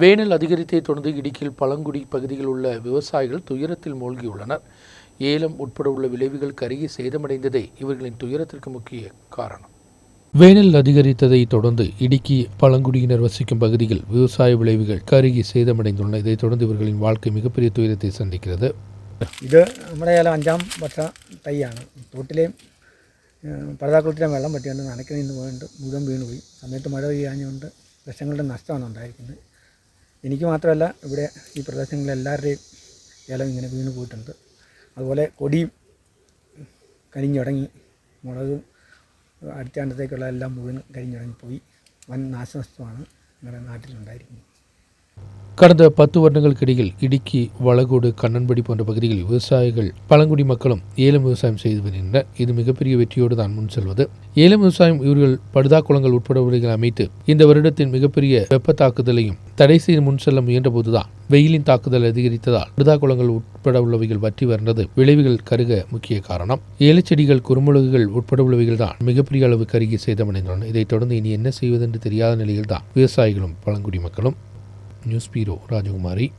Van Allen அதிகரித்தை தொடர்ந்து இடுக்கில் பழங்குடி பகுதியில் உள்ள விவசாயிகள் துயரத்தில் மூழ்கியுள்ளனர். ஏலம் உட்பட உள்ள விளைவுகள் கருகி சேதமடைந்ததே இவர்களின் துயரத்திற்கு முக்கிய காரணம். வேனல் அதிகரித்ததை தொடர்ந்து இடுக்கி பழங்குடியினர் வசிக்கும் பகுதியில் விவசாய விளைவுகள் கருகி சேதமடைந்துள்ளன. இதைத் தொடர்ந்து இவர்களின் வாழ்க்கை மிகப்பெரிய துயரத்தை சந்திக்கிறது. ഇത് നമ്മുടെ ഏലം അഞ്ചാം വർഷ തൈയാണ് തോട്ടിലെയും പഴുതാക്കുളത്തിലെയും വെള്ളം പറ്റിയുണ്ട് നനയ്ക്കണിന്ന് പോയിട്ട് മുഴുവൻ വീണുപോയി സമയത്ത് മഴ പെയ്യാഞ്ഞുകൊണ്ട് ലക്ഷങ്ങളുടെ നഷ്ടമാണ് ഉണ്ടായിരിക്കുന്നത് എനിക്ക് മാത്രമല്ല ഇവിടെ ഈ പ്രദേശങ്ങളിൽ എല്ലാവരുടെയും ഏലം ഇങ്ങനെ വീണ് പോയിട്ടുണ്ട്. അതുപോലെ കൊടിയും കരിഞ്ഞുടങ്ങി മുളകും അടുത്താണ്ടത്തേക്കുള്ള എല്ലാം മുഴുവൻ കരിഞ്ഞുടങ്ങിപ്പോയി വൻ നാശനഷ്ടമാണ് ഞങ്ങളുടെ നാട്ടിലുണ്ടായിരിക്കുന്നത്. கடந்த பத்து வருடங்களுக்கிடையில் இடுக்கி வளகோடு கண்ணன்படி போன்ற பகுதிகளில் விவசாயிகள் பழங்குடி மக்களும் ஏலம் விவசாயம் செய்து வருகின்றனர். இது மிகப்பெரிய வெற்றியோடு தான் முன் செல்வது. ஏலம் விவசாயம் இவர்கள் படுதா குளங்கள் உட்பட உரைகளை அமைத்து இந்த வருடத்தின் மிகப்பெரிய வெப்ப தாக்குதலையும் தடை செய்து முன் செல்ல முயன்றபோதுதான் வெயிலின் தாக்குதல் அதிகரித்ததால் படுதாக்குளங்கள் உட்பட உள்ளவைகள் வற்றி வருந்தது விளைவுகள் கருக முக்கிய காரணம். ஏலச்செடிகள் குறுமுளகுகள் உட்பட உள்ளவைகள் தான் மிகப்பெரிய அளவு கருகி சேதமடைந்துள்ளன. இதைத் தொடர்ந்து இனி என்ன செய்வதென்று தெரியாத நிலையில்தான் விவசாயிகளும் பழங்குடி மக்களும் न्यूज़ पीरो राजकुमारी।